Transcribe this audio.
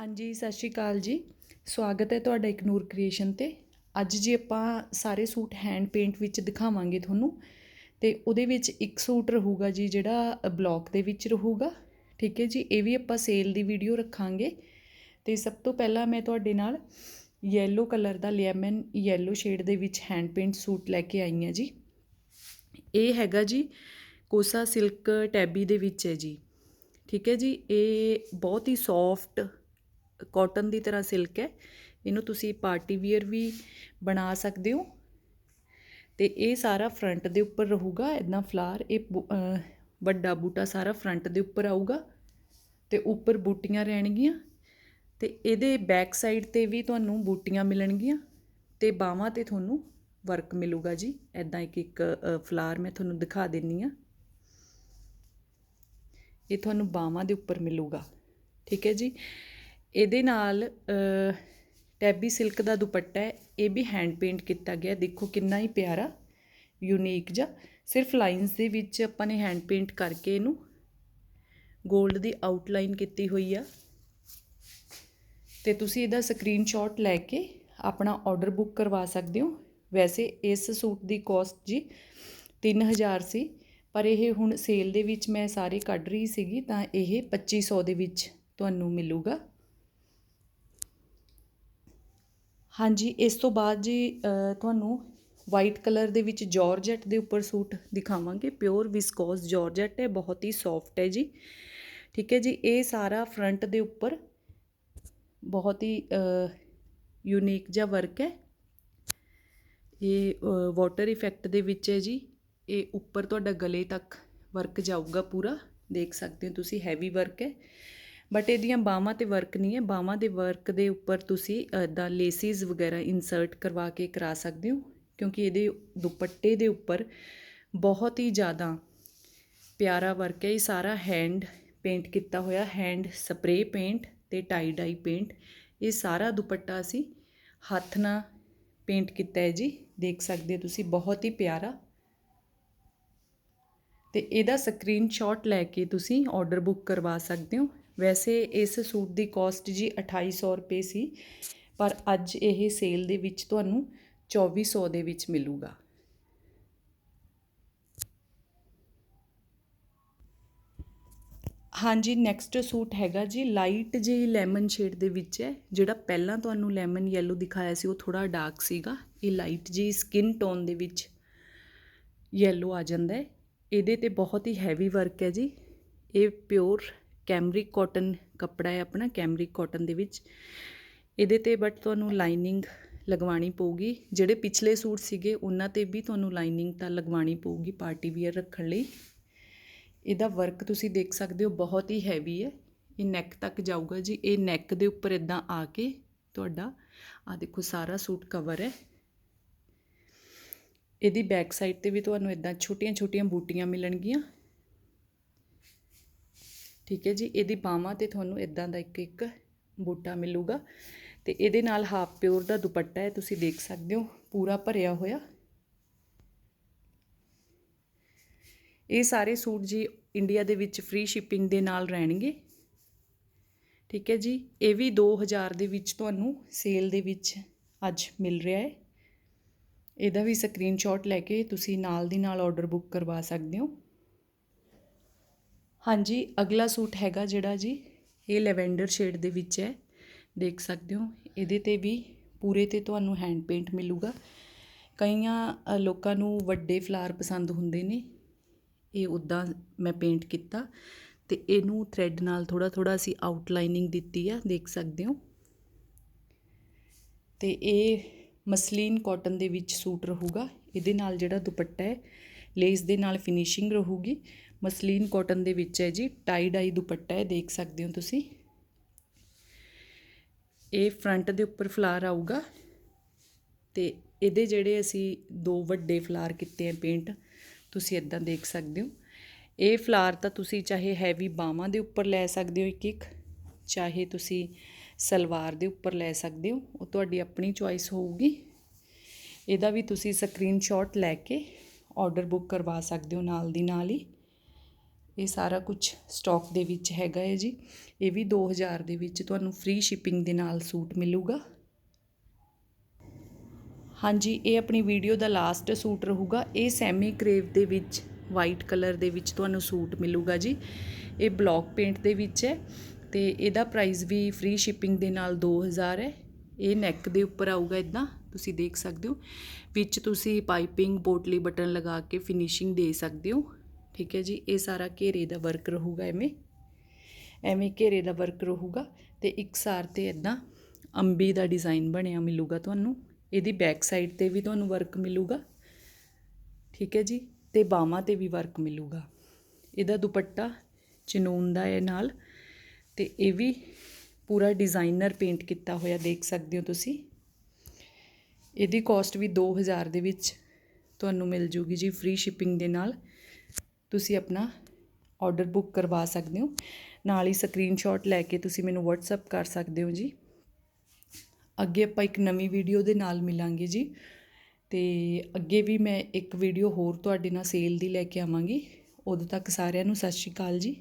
ਹਾਂਜੀ, ਸਤਿ ਸ਼੍ਰੀ ਅਕਾਲ ਜੀ। ਸਵਾਗਤ ਹੈ ਤੁਹਾਡਾ ਇਕਨੂਰ ਕ੍ਰੀਏਸ਼ਨ ਤੇ। ਅੱਜ ਜੀ ਆਪਾਂ ਸਾਰੇ ਸੂਟ ਹੈਂਡ ਪੇਂਟ ਵਿੱਚ ਦਿਖਾਵਾਂਗੇ ਤੁਹਾਨੂੰ, ਤੇ ਉਹਦੇ ਵਿੱਚ ਇੱਕ ਸੂਟ ਰਹੂਗਾ ਜੀ ਜਿਹੜਾ ਬਲੌਕ ਦੇ ਵਿੱਚ ਰਹੂਗਾ। ਠੀਕ ਹੈ ਜੀ, ਇਹ ਵੀ ਆਪਾਂ ਸੇਲ ਦੀ ਵੀਡੀਓ ਰੱਖਾਂਗੇ। ਤੇ ਸਭ ਤੋਂ ਪਹਿਲਾਂ ਮੈਂ ਤੁਹਾਡੇ ਨਾਲ ਯੈਲੋ ਕਲਰ ਦਾ ਲੈਮਨ ਯੈਲੋ ਸ਼ੇਡ ਦੇ ਵਿੱਚ ਹੈਂਡ ਪੇਂਟ ਸੂਟ ਲੈ ਕੇ ਆਈ ਹਾਂ ਜੀ। ਇਹ ਹੈਗਾ ਜੀ ਕੋਸਾ ਸਿਲਕ ਟੈਬੀ ਦੇ ਵਿੱਚ ਹੈ ਜੀ। ਠੀਕ ਹੈ ਜੀ, ਇਹ ਬਹੁਤ ਹੀ ਸੌਫਟ ਕੋਟਨ ਦੀ ਤਰ੍ਹਾਂ ਸਿਲਕ ਹੈ। ਇਹਨੂੰ ਤੁਸੀਂ ਪਾਰਟੀ ਵੀਅਰ ਵੀ ਬਣਾ ਸਕਦੇ ਹੋ। ਤੇ ਇਹ ਸਾਰਾ ਫਰੰਟ ਦੇ ਉੱਪਰ ਰਹੂਗਾ ਇਦਾਂ ਫਲਾਰ ਇਹ ਬੂ- ਵੱਡਾ ਬੂਟਾ ਸਾਰਾ ਫਰੰਟ ਦੇ ਉੱਪਰ ਆਊਗਾ ਤੇ ਉੱਪਰ ਬੂਟੀਆਂ ਰਹਿਣਗੀਆਂ ਤੇ ਇਹਦੇ ਬੈਕ ਸਾਈਡ ਤੇ ਵੀ ਤੁਹਾਨੂੰ ਬੂਟੀਆਂ ਮਿਲਣਗੀਆਂ ਤੇ ਬਾਹਾਂ ਤੇ ਤੁਹਾਨੂੰ ਵਰਕ ਮਿਲੂਗਾ ਜੀ। ਇਦਾਂ ਇੱਕ ਇੱਕ ਫਲਾਰ ਮੈਂ ਤੁਹਾਨੂੰ ਦਿਖਾ ਦਿੰਨੀ ਆ ਇਹ ਤੁਹਾਨੂੰ ਬਾਹਾਂ ਦੇ ਉੱਪਰ ਮਿਲੂਗਾ। ਠੀਕ ਹੈ ਜੀ? ਇਹਦੇ ਨਾਲ ਟੈਬੀ ਸਿਲਕ ਦਾ ਦੁਪੱਟਾ ਹੈ, ਇਹ ਵੀ ਹੈਂਡ ਪੇਂਟ ਕੀਤਾ ਗਿਆ। ਦੇਖੋ ਕਿੰਨਾ ਹੀ ਪਿਆਰਾ ਯੂਨੀਕ ਜਿਹਾ। ਸਿਰਫ ਲਾਈਨਸ ਦੇ ਵਿੱਚ ਆਪਾਂ ਨੇ ਹੈਂਡ ਪੇਂਟ ਕਰਕੇ ਇਹਨੂੰ 골ਡ ਦੀ ਆਊਟਲਾਈਨ ਕੀਤੀ ਹੋਈ ਆ। ਤੇ ਤੁਸੀਂ ਇਹਦਾ ਸਕਰੀਨਸ਼ਾਟ ਲੈ ਕੇ ਆਪਣਾ ਆਰਡਰ ਬੁੱਕ ਕਰਵਾ ਸਕਦੇ ਹੋ। ਵੈਸੇ ਇਸ ਸੂਟ ਦੀ ਕਾਸਟ ਜੀ 3000 ਸੀ, ਪਰ ਇਹ ਹੁਣ ਸੇਲ ਦੇ ਵਿੱਚ ਮੈਂ ਸਾਰੇ ਕੱਢ ਰਹੀ ਸੀਗੀ, ਤਾਂ ਇਹ 2500 ਦੇ ਵਿੱਚ ਤੁਹਾਨੂੰ ਮਿਲੂਗਾ। ਹਾਂਜੀ, ਇਸ ਤੋਂ ਬਾਅਦ ਜੀ ਤੁਹਾਨੂੰ ਵਾਈਟ ਕਲਰ ਦੇ ਵਿੱਚ ਜਾਰਜਟ ਦੇ ਉੱਪਰ ਸੂਟ ਦਿਖਾਵਾਂਗੇ। ਪਿਓਰ ਵਿਸਕੋਸ ਜਾਰਜਟ ਹੈ, ਬਹੁਤ ਹੀ ਸੌਫਟ ਹੈ ਜੀ। ਠੀਕ ਹੈ ਜੀ, ਇਹ ਸਾਰਾ ਫਰੰਟ ਦੇ ਉੱਪਰ ਬਹੁਤ ਹੀ ਯੂਨੀਕ ਜਿਹਾ ਵਰਕ ਹੈ। ਇਹ ਵਾਟਰ ਇਫੈਕਟ ਦੇ ਵਿੱਚ ਹੈ ਜੀ। ਇਹ ਉੱਪਰ ਤੁਹਾਡਾ ਗਲੇ ਤੱਕ ਵਰਕ ਜਾਊਗਾ ਪੂਰਾ। ਦੇਖ ਸਕਦੇ ਹੋ ਤੁਸੀਂ ਹੈਵੀ ਵਰਕ ਹੈ। ਬਟ ਇਹਦੀਆਂ ਬਾਹਾਂ ਤੇ ਵਰਕ ਨਹੀਂ ਹੈ। ਬਾਹਾਂ ਦੇ ਵਰਕ ਦੇ ਉੱਪਰ ਤੁਸੀਂ ਦਾ ਲੇਸਿਸ ਵਗੈਰਾ ਇਨਸਰਟ ਕਰਵਾ ਕੇ ਕਰਾ ਸਕਦੇ ਹੋ। ਕਿਉਂਕਿ ਇਹਦੇ ਦੁਪੱਟੇ ਦੇ ਉੱਪਰ ਬਹੁਤ ਹੀ ਜ਼ਿਆਦਾ ਪਿਆਰਾ ਵਰਕ ਹੈ। ਇਹ ਸਾਰਾ ਹੈਂਡ ਪੇਂਟ ਕੀਤਾ ਹੋਇਆ। ਹੈਂਡ ਸਪਰੇ ਪੇਂਟ ਤੇ ਟਾਈ ਡਾਈ ਪੇਂਟ ਇਹ ਸਾਰਾ ਦੁਪੱਟਾ ਅਸੀਂ ਹੱਥ ਨਾਲ ਪੇਂਟ ਕੀਤਾ ਹੈ ਜੀ। ਦੇਖ ਸਕਦੇ ਹੋ ਤੁਸੀਂ, ਬਹੁਤ ਹੀ ਪਿਆਰਾ। ਤੇ ਇਹਦਾ ਸਕਰੀਨਸ਼ਾਟ ਲੈ ਕੇ ਤੁਸੀਂ ਆਰਡਰ ਬੁੱਕ ਕਰਵਾ ਸਕਦੇ ਹੋ। ਵੈਸੇ ਇਸ ਸੂਟ ਦੀ ਕੋਸਟ ਜੀ 2800 ਰੁਪਏ ਸੀ, ਪਰ ਅੱਜ ਇਹ ਸੇਲ ਦੇ ਵਿੱਚ ਤੁਹਾਨੂੰ 2400 ਦੇ ਵਿੱਚ ਮਿਲੂਗਾ। ਹਾਂਜੀ ਨੈਕਸਟ ਸੂਟ ਹੈਗਾ ਜੀ ਲਾਈਟ ਜਿਹੀ ਲੈਮਨ ਸ਼ੇਡ ਦੇ ਵਿੱਚ ਹੈ, ਜਿਹੜਾ ਪਹਿਲਾਂ ਤੁਹਾਨੂੰ ਲੈਮਨ ਯੈਲੋ ਦਿਖਾਇਆ ਸੀ, ਉਹ ਥੋੜਾ ਡਾਰਕ ਸੀਗਾ। ਇਹ ਲਾਈਟ ਜਿਹੀ ਸਕਿਨ ਟੋਨ ਦੇ ਵਿੱਚ ਯੈਲੋ ਆ ਜਾਂਦਾ ਹੈ। ਇਹਦੇ ਤੇ ਬਹੁਤ ਹੀ ਹੈਵੀ ਵਰਕ ਹੈ ਜੀ। ਇਹ ਪਿਓਰ ਕੈਮਰਿਕ ਕਾਟਨ ਕੱਪੜਾ ਹੈ ਆਪਣਾ ਕੈਮਰਿਕ ਕਾਟਨ ਦੇ ਵਿੱਚ। ਇਹਦੇ ਤੇ ਬਟ ਤੁਹਾਨੂੰ ਲਾਈਨਿੰਗ ਲਗਵਾਉਣੀ ਪਊਗੀ। ਜਿਹੜੇ ਪਿਛਲੇ ਸੂਟ ਸੀਗੇ, ਉਹਨਾਂ ਤੇ ਵੀ ਤੁਹਾਨੂੰ ਲਾਈਨਿੰਗ ਤਾਂ ਲਗਵਾਉਣੀ ਪਊਗੀ ਪਾਰਟੀ ਵੀਅਰ ਰੱਖਣ ਲਈ। ਇਹਦਾ ਵਰਕ ਤੁਸੀਂ ਦੇਖ ਸਕਦੇ ਹੋ, ਬਹੁਤ ਹੀ ਹੈਵੀ ਹੈ। ਇਹ ਨੈਕ ਤੱਕ ਜਾਊਗਾ ਜੀ। ਇਹ ਨੈਕ ਦੇ ਉੱਪਰ ਇਦਾਂ ਆ ਕੇ ਤੁਹਾਡਾ ਆ ਦੇਖੋ ਸਾਰਾ ਸੂਟ ਕਵਰ ਹੈ। ਇਹਦੀ ਬੈਕ ਸਾਈਡ ਤੇ ਵੀ ਤੁਹਾਨੂੰ ਇਦਾਂ ਛੋਟੀਆਂ-ਛੋਟੀਆਂ ਬੂਟੀਆਂ ਮਿਲਣਗੀਆਂ। ਠੀਕ ਹੈ ਜੀ, ਇਹਦੀ ਬਾਹਾਂ ਤੇ ਤੁਹਾਨੂੰ ਇਦਾਂ ਦਾ ਇੱਕ ਇੱਕ ਬੂਟਾ ਮਿਲੂਗਾ ਤੇ ਇਹਦੇ ਨਾਲ ਹਾਫ ਪਿਓਰ ਦਾ ਦੁਪੱਟਾ ਹੈ ਤੁਸੀਂ ਦੇਖ ਸਕਦੇ ਹੋ, ਪੂਰਾ ਭਰਿਆ ਹੋਇਆ। ਇਹ ਸਾਰੇ ਸੂਟ ਜੀ ਇੰਡੀਆ ਦੇ ਵਿੱਚ ਫ੍ਰੀ ਸ਼ਿਪਿੰਗ ਦੇ ਨਾਲ ਰਹਿਣਗੇ। ਠੀਕ ਹੈ ਜੀ, ਇਹ ਵੀ 2000 ਦੇ ਵਿੱਚ ਤੁਹਾਨੂੰ ਸੇਲ ਦੇ ਵਿੱਚ ਅੱਜ ਮਿਲ ਰਿਹਾ ਹੈ। ਇਹਦਾ ਵੀ ਸਕਰੀਨਸ਼ਾਟ ਲੈ ਕੇ ਤੁਸੀਂ ਨਾਲ ਦੀ ਨਾਲ ਆਰਡਰ ਬੁੱਕ ਕਰਵਾ ਸਕਦੇ ਹੋ। ਹਾਂਜੀ, ਅਗਲਾ ਸੂਟ ਹੈਗਾ ਜਿਹੜਾ ਜੀ, ਇਹ ਲੈਵੈਂਡਰ ਸ਼ੇਡ ਦੇ ਵਿੱਚ ਹੈ। ਦੇਖ ਸਕਦੇ ਹੋ, ਇਹਦੇ ਤੇ ਵੀ ਪੂਰੇ ਤੇ ਤੁਹਾਨੂੰ ਹੈਂਡ ਪੇਂਟ ਮਿਲੂਗਾ। ਕਈਆਂ ਲੋਕਾਂ ਨੂੰ ਵੱਡੇ ਫਲਾਰ ਪਸੰਦ ਹੁੰਦੇ ਨੇ। ਇਹ ਉਦਾਂ ਮੈਂ ਪੇਂਟ ਕੀਤਾ ਤੇ ਇਹਨੂੰ ਥ੍ਰੈਡ ਨਾਲ ਥੋੜਾ ਥੋੜਾ ਅਸੀਂ ਆਊਟਲਾਈਨਿੰਗ ਦਿੱਤੀ ਆ, ਦੇਖ ਸਕਦੇ ਹੋ। ਤੇ ਇਹ ਮਸਲੀਨ ਕਾਟਨ ਦੇ ਵਿੱਚ ਸੂਟ ਰਹੂਗਾ। ਇਹਦੇ ਨਾਲ ਜਿਹੜਾ ਦੁਪੱਟਾ ਹੈ ਲੇਸ ਦੇ ਨਾਲ ਫਿਨਿਸ਼ਿੰਗ ਰਹੂਗੀ। ਮਸਲੀਨ ਕਾਟਨ ਦੇ ਵਿੱਚ ਹੈ ਜੀ, ਟਾਈ ਡਾਈ ਦੁਪੱਟਾ ਹੈ, ਦੇਖ ਸਕਦੇ ਹੋ ਤੁਸੀਂ। ਇਹ ਫਰੰਟ ਦੇ ਉੱਪਰ ਫਲਾਰ ਆਊਗਾ ਤੇ ਇਹਦੇ ਜਿਹੜੇ ਅਸੀਂ ਦੋ ਵੱਡੇ ਫਲਾਰ ਕੀਤੇ ਆ ਪੇਂਟ, ਤੁਸੀਂ ਇਦਾਂ ਦੇਖ ਸਕਦੇ ਹੋ। ਇਹ ਫਲਾਰ ਤਾਂ ਤੁਸੀਂ ਚਾਹੇ ਹੈਵੀ ਬਾਹਾਂ ਦੇ ਉੱਪਰ ਲੈ ਸਕਦੇ ਹੋ ਇੱਕ ਇੱਕ, ਚਾਹੇ ਤੁਸੀਂ ਸਲਵਾਰ ਦੇ ਉੱਪਰ ਲੈ ਸਕਦੇ ਹੋ, ਉਹ ਤੁਹਾਡੀ ਆਪਣੀ ਚੁਆਇਸ ਹੋਊਗੀ। ਇਹਦਾ ਵੀ ਤੁਸੀਂ ਸਕਰੀਨਸ਼ਾਟ ਲੈ ਕੇ ਆਰਡਰ ਬੁੱਕ ਕਰਵਾ ਸਕਦੇ ਹੋ ਨਾਲ ਦੀ ਨਾਲ ਹੀ। ਇਹ ਸਾਰਾ ਕੁਝ ਸਟਾਕ ਦੇ ਵਿੱਚ ਹੈਗਾ ਹੈ ਜੀ। ਇਹ ਵੀ 2000 ਦੇ ਵਿੱਚ ਤੁਹਾਨੂੰ ਫ੍ਰੀ ਸ਼ਿਪਿੰਗ ਦੇ ਨਾਲ ਸੂਟ ਮਿਲੂਗਾ। ਹਾਂਜੀ, ਇਹ ਆਪਣੀ ਵੀਡੀਓ ਦਾ ਲਾਸਟ ਸੂਟ ਰਹੂਗਾ। ਇਹ ਸੈਮੀ ਕਰੇਵ ਦੇ ਵਿੱਚ ਵਾਈਟ ਕਲਰ ਦੇ ਵਿੱਚ ਤੁਹਾਨੂੰ ਸੂਟ ਮਿਲੂਗਾ ਜੀ। ਇਹ ਬਲੌਕ ਪੇਂਟ ਦੇ ਵਿੱਚ ਹੈ ਤੇ ਇਹਦਾ ਪ੍ਰਾਈਸ ਵੀ ਫ੍ਰੀ ਸ਼ਿਪਿੰਗ ਦੇ ਨਾਲ 2000 ਹੈ। ਇਹ ਨੈਕ ਦੇ ਉੱਪਰ ਆਊਗਾ ਇਦਾਂ ਤੁਸੀਂ ਦੇਖ ਸਕਦੇ ਹੋ। ਵਿੱਚ ਤੁਸੀਂ ਪਾਈਪਿੰਗ ਪੋਟਲੀ ਬਟਨ ਲਗਾ ਕੇ ਫਿਨਿਸ਼ਿੰਗ ਦੇ ਸਕਦੇ ਹੋ। ਠੀਕ ਹੈ ਜੀ, ਇਹ ਸਾਰਾ ਘੇਰੇ ਦਾ ਵਰਕ ਰਹੂਗਾ ਐਵੇਂ। ਐਵੇਂ ਘੇਰੇ ਦਾ ਵਰਕ ਰਹੂਗਾ ਤੇ ਇੱਕ ਸਾਰ ਤੇ ਇਦਾਂ ਅੰਬੀ ਦਾ ਡਿਜ਼ਾਈਨ ਬਣਿਆ ਮਿਲੂਗਾ ਤੁਹਾਨੂੰ। ਇਹਦੀ ਬੈਕ ਸਾਈਡ ਤੇ ਵੀ ਤੁਹਾਨੂੰ ਵਰਕ ਮਿਲੂਗਾ, ਠੀਕ ਹੈ ਜੀ, ਤੇ ਬਾਹਾਂ ਤੇ ਵੀ ਵਰਕ ਮਿਲੂਗਾ। ਇਹਦਾ ਦੁਪੱਟਾ ਚਨੂਨ ਦਾ ਹੈ ਨਾਲ, ਤੇ ਇਹ ਵੀ ਪੂਰਾ ਡਿਜ਼ਾਈਨਰ ਪੇਂਟ ਕੀਤਾ ਹੋਇਆ ਦੇਖ ਸਕਦੇ ਹੋ ਤੁਸੀਂ। ਇਹਦੀ ਕਾਸਟ ਵੀ 2000 ਦੇ ਵਿੱਚ ਤੁਹਾਨੂੰ ਮਿਲ ਜੂਗੀ ਜੀ ਫ੍ਰੀ ਸ਼ਿਪਿੰਗ ਦੇ ਨਾਲ। ਤੁਸੀਂ ਆਪਣਾ ਆਰਡਰ ਬੁੱਕ ਕਰਵਾ ਸਕਦੇ ਹੋ। ਨਾਲ ਹੀ ਸਕਰੀਨਸ਼ਾਟ ਲੈ ਕੇ ਤੁਸੀਂ ਮੈਨੂੰ WhatsApp ਕਰ ਸਕਦੇ ਹੋ ਜੀ। ਅੱਗੇ ਆਪਾਂ ਇੱਕ ਨਵੀਂ ਵੀਡੀਓ ਦੇ ਨਾਲ ਮਿਲਾਂਗੇ ਜੀ। ਤੇ ਅੱਗੇ ਵੀ ਮੈਂ ਇੱਕ ਵੀਡੀਓ ਹੋਰ ਤੁਹਾਡੇ ਨਾਲ ਸੇਲ ਦੀ ਲੈ ਕੇ ਆਵਾਂਗੀ। ਉਦੋਂ ਤੱਕ ਸਾਰਿਆਂ ਨੂੰ ਸਤਿ ਸ਼੍ਰੀ ਅਕਾਲ ਜੀ।